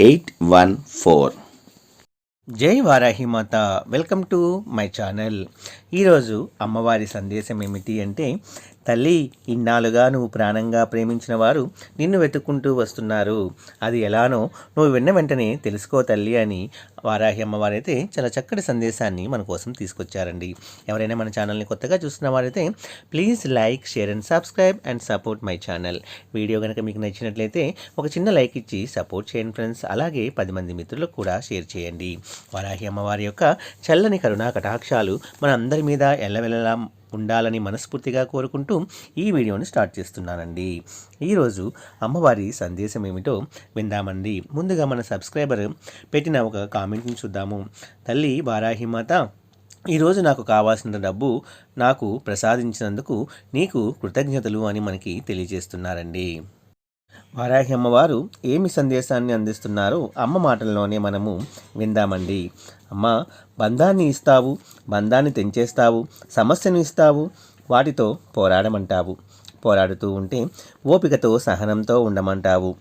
eight one four. జై వారాహి మాత welcome to my channel. ఈరోజు అమ్మవారి సందేశం ఏమిటి అంటే తల్లి ఇన్నాళ్ళుగా నువ్వు ప్రాణంగా ప్రేమించిన వారు నిన్ను వెతుక్కుంటూ వస్తున్నారు. అది ఎలానో నువ్వు విన్న వెంటనే తెలుసుకో తల్లి అని వారాహి అమ్మవారైతే చాలా చక్కటి సందేశాన్ని మన కోసం తీసుకొచ్చారండి. ఎవరైనా మన ఛానల్ని కొత్తగా చూస్తున్న వారైతే please like share and subscribe and support my channel. Video కనుక మీకు నచ్చినట్లయితే ఒక చిన్న లైక్ ఇచ్చి సపోర్ట్ చేయండి ఫ్రెండ్స్. అలాగే పది మంది మిత్రులకు కూడా షేర్ చేయండి. వారాహి అమ్మవారి యొక్క చల్లని కరుణా కటాక్షాలు మన అందరి మీద ఎల్లవెల్లలా ఉండాలని మనస్ఫూర్తిగా కోరుకుంటూ ఈ వీడియోని స్టార్ట్ చేస్తున్నానండి. ఈరోజు అమ్మవారి సందేశం ఏమిటో విందామండి. ముందుగా మన సబ్స్క్రైబర్ పెట్టిన ఒక కామెంట్ని చూద్దాము. తల్లి వారాహిమాత ఈరోజు నాకు కావాల్సిన డబ్బు నాకు ప్రసాదించినందుకు నీకు కృతజ్ఞతలు అని మనకి తెలియజేస్తున్నారండి. వారాహి అమ్మవారు ఏమి సందేశాన్ని అందిస్తున్నారో అమ్మ మాటల్లోనే మనము విందామండి. అమ్మ బంధాన్ని ఇస్తావు బంధాన్ని తెంచేస్తావు సమస్యను ఇస్తావు వాటితో పోరాడమంటావు. పోరాడుతూ ఉంటే ఓపికతో సహనంతో ఉండమంటావు.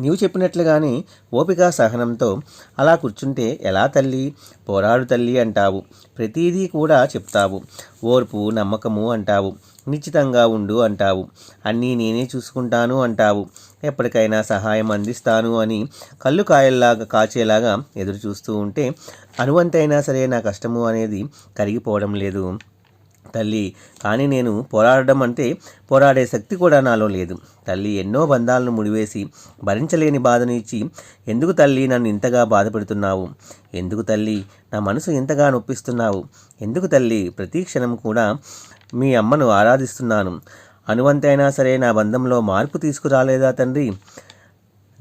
నీవు చెప్పినట్లుగానే ఓపిక సహనంతో అలా కూర్చుంటే ఎలా తల్లి? పోరాడు తల్లి అంటావు. ప్రతిదీ కూడా చెప్తావు. ఓర్పు నమ్మకము అంటావు. నిశ్చితంగా ఉండు అంటావు. అన్నీ నేనే చూసుకుంటాను అంటావు. ఎప్పటికైనా సహాయం అందిస్తాను అని కళ్ళు కాయల్లాగా కాచేలాగా ఎదురు చూస్తూ ఉంటే అనువంతైనా సరే నా కష్టము అనేది కరిగిపోవడం లేదు. తల్లి కానీ నేను పోరాడడం అంటే పోరాడే శక్తి కూడా నాలో లేదు. తల్లి ఎన్నో బంధాలను ముడివేసి భరించలేని బాధను ఇచ్చి ఎందుకు తల్లి నన్ను ఇంతగా బాధపెడుతున్నావు? ఎందుకు తల్లి నా మనసు ఇంతగా నొప్పిస్తున్నావు? ఎందుకు తల్లి? ప్రతి క్షణం కూడా మీ అమ్మను ఆరాధిస్తున్నాను. అనువంతైనా సరే నా బంధంలో మార్పు తీసుకురాలేదా తండ్రి?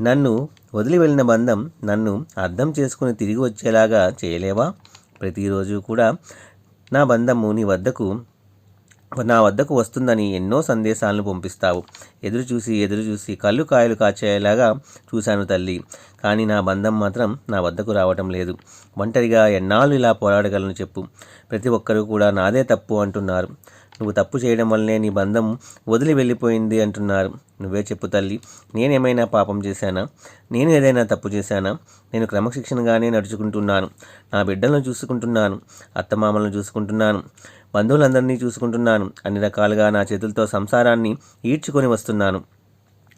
నన్ను వదిలి వెళ్ళిన బంధం నన్ను అర్థం చేసుకుని తిరిగి వచ్చేలాగా చేయలేవా? ప్రతిరోజు కూడా నా బంధము నీ వద్దకు నా వద్దకు వస్తుందని ఎన్నో సందేశాలను పంపిస్తావు. ఎదురు చూసి ఎదురు చూసి కళ్ళు కాయలు కాచేలాగా చూశాను తల్లి. కానీ నా బంధం మాత్రం నా వద్దకు రావటం లేదు. ఒంటరిగా ఎన్నాళ్ళు ఇలా పోరాడగలను చెప్పు. ప్రతి ఒక్కరూ కూడా నాదే తప్పు అంటున్నారు. నువ్వు తప్పు చేయడం వల్లనే నీ బంధం వదిలి వెళ్ళిపోయింది అంటున్నారు. నువ్వే చెప్పు తల్లి నేనేమైనా పాపం చేశానా? నేను ఏదైనా తప్పు చేశానా? నేను క్రమశిక్షణగానే నడుచుకుంటున్నాను. నా బిడ్డలను చూసుకుంటున్నాను. అత్తమామలను చూసుకుంటున్నాను. బంధువులందరినీ చూసుకుంటున్నాను. అన్ని రకాలుగా నా చేతులతో సంసారాన్ని ఈడ్చుకొని వస్తున్నాను.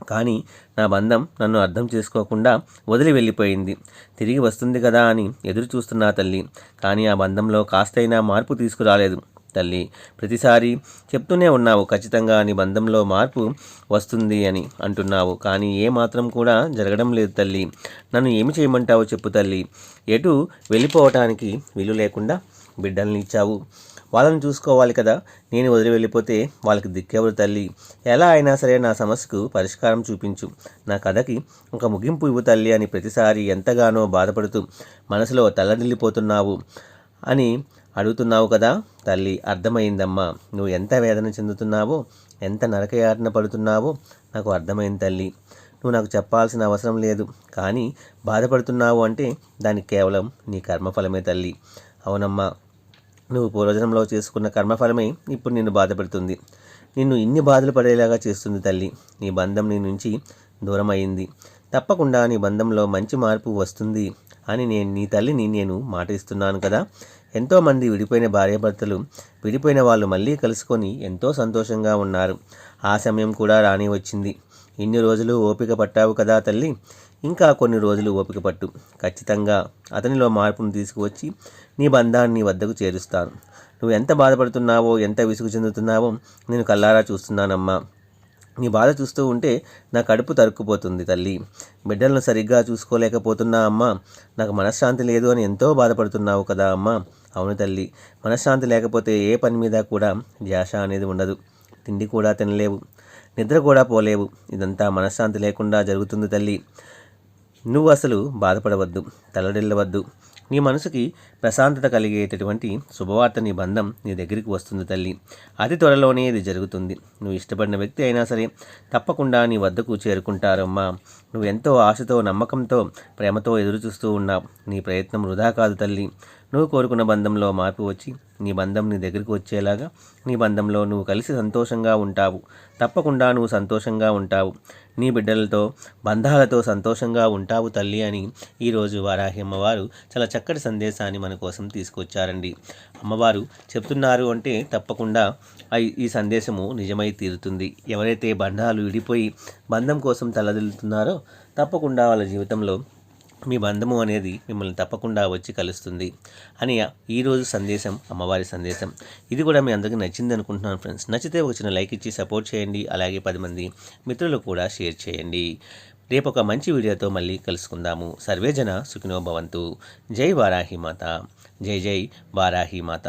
కానీ నా బంధం నన్ను అర్థం చేసుకోకుండా వదిలి వెళ్ళిపోయింది. తిరిగి వస్తుంది కదా అని ఎదురు చూస్తున్నా తల్లి. కానీ ఆ బంధంలో కాస్తైనా మార్పు తీసుకురాలేదు. తల్లి ప్రతిసారి చెప్తూనే ఉన్నావు ఖచ్చితంగా నీ బంధంలో మార్పు వస్తుంది అని అంటున్నావు. కానీ ఏ మాత్రం కూడా జరగడం లేదు తల్లి. నన్ను ఏమి చేయమంటావో చెప్పు తల్లి. ఎటు వెళ్ళిపోవటానికి వీలు లేకుండా బిడ్డల్ని ఇచ్చావు. వాళ్ళని చూసుకోవాలి కదా. నేను వదిలి వెళ్ళిపోతే వాళ్ళకి దిక్కెవరు తల్లి. ఎలా అయినా సరే నా సమస్యకు పరిష్కారం చూపించు. నా కథకి ఒక ముగింపు ఇవ్వు తల్లి అని ప్రతిసారి ఎంతగానో బాధపడుతూ మనసులో తల్లడిల్లిపోతున్నావు అని అడుగుతున్నావు కదా? తల్లి అర్థమైందమ్మా. నువ్వు ఎంత వేదన చెందుతున్నావో ఎంత నరకయాతన పడుతున్నావో నాకు అర్థమైంది తల్లి. నువ్వు నాకు చెప్పాల్సిన అవసరం లేదు. కానీ బాధపడుతున్నావు అంటే దానికి కేవలం నీ కర్మఫలమే తల్లి. అవునమ్మా నువ్వు పూర్వజనంలో చేసుకున్న కర్మఫలమే ఇప్పుడు నిన్ను బాధపడుతుంది. నిన్ను ఇన్ని బాధలు పడేలాగా చేస్తుంది తల్లి. నీ బంధం నీ నుంచి దూరం అయింది తప్పకుండా నీ బంధంలో మంచి మార్పు వస్తుంది అని నేను నీ తల్లిని నేను మాట ఇస్తున్నాను కదా. ఎంతోమంది విడిపోయిన భార్యాభర్తలు విడిపోయిన వాళ్ళు మళ్ళీ కలుసుకొని ఎంతో సంతోషంగా ఉన్నారు. ఆ సమయం కూడా రాని వచ్చింది. ఇన్ని రోజులు ఓపిక పట్టావు కదా తల్లి? ఇంకా కొన్ని రోజులు ఓపిక పట్టు. ఖచ్చితంగా అతనిలో మార్పును తీసుకువచ్చి నీ బంధాన్ని వద్దకు చేరుస్తాను. నువ్వు ఎంత బాధపడుతున్నావో ఎంత విసుగు చెందుతున్నావో నేను కల్లారా చూస్తున్నానమ్మా. నీ బాధ చూస్తూ ఉంటే నా కడుపు తరుక్కుపోతుంది తల్లి. బిడ్డలను సరిగ్గా చూసుకోలేకపోతున్నా అమ్మా. నాకు మనశ్శాంతి లేదు అని ఎంతో బాధపడుతున్నావు కదా అమ్మా. అవును తల్లి. మనశ్శాంతి లేకపోతే ఏ పని మీద కూడా ధ్యాస అనేది ఉండదు. తిండి కూడా తినలేవు. నిద్ర కూడా పోలేవు. ఇదంతా మనశ్శాంతి లేకుండా జరుగుతుంది తల్లి. నువ్వు అసలు బాధపడవద్దు తల్లడిల్లవద్దు నీ మనసుకి ప్రశాంతత కలిగేటటువంటి శుభవార్త నీ బంధం నీ దగ్గరికి వస్తుంది తల్లి. అతి త్వరలోనే ఇది జరుగుతుంది. నువ్వు ఇష్టపడిన వ్యక్తి అయినా సరే తప్పకుండా నీ వద్దకు చేరుకుంటారమ్మా. నువ్వు ఎంతో ఆశతో నమ్మకంతో ప్రేమతో ఎదురుచూస్తూ ఉన్నావు. నీ ప్రయత్నం వృధా కాదు తల్లి. నువ్వు కోరుకున్న బంధంలో మార్పు వచ్చి నీ బంధం నీ దగ్గరికి వచ్చేలాగా నీ బంధంలో నువ్వు కలిసి సంతోషంగా ఉంటావు. తప్పకుండా నువ్వు సంతోషంగా ఉంటావు. నీ బిడ్డలతో బంధాలతో సంతోషంగా ఉంటావు తల్లి అని ఈరోజు వారాహి అమ్మవారు చాలా చక్కటి సందేశాన్ని మన కోసం తీసుకొచ్చారండి. అమ్మవారు చెప్తున్నారు అంటే తప్పకుండా ఈ సందేశము నిజమై తీరుతుంది. ఎవరైతే బంధాలు విడిపోయి బంధం కోసం తలదిల్లుతున్నారో తప్పకుండా వాళ్ళ జీవితంలో మీ బంధము అనేది మిమ్మల్ని తప్పకుండా వచ్చి కలుస్తుంది అని ఈరోజు సందేశం అమ్మవారి సందేశం. ఇది కూడా మీ అందరికీ నచ్చింది అనుకుంటున్నాను ఫ్రెండ్స్. నచ్చితే ఒక చిన్న లైక్ ఇచ్చి సపోర్ట్ చేయండి. అలాగే పది మంది మిత్రులు కూడా షేర్ చేయండి. రేపు ఒక మంచి వీడియోతో మళ్ళీ కలుసుకుందాము. సర్వేజన సుఖినో భవంతు. జై వారాహి మాత. జై జై వారాహి మాత.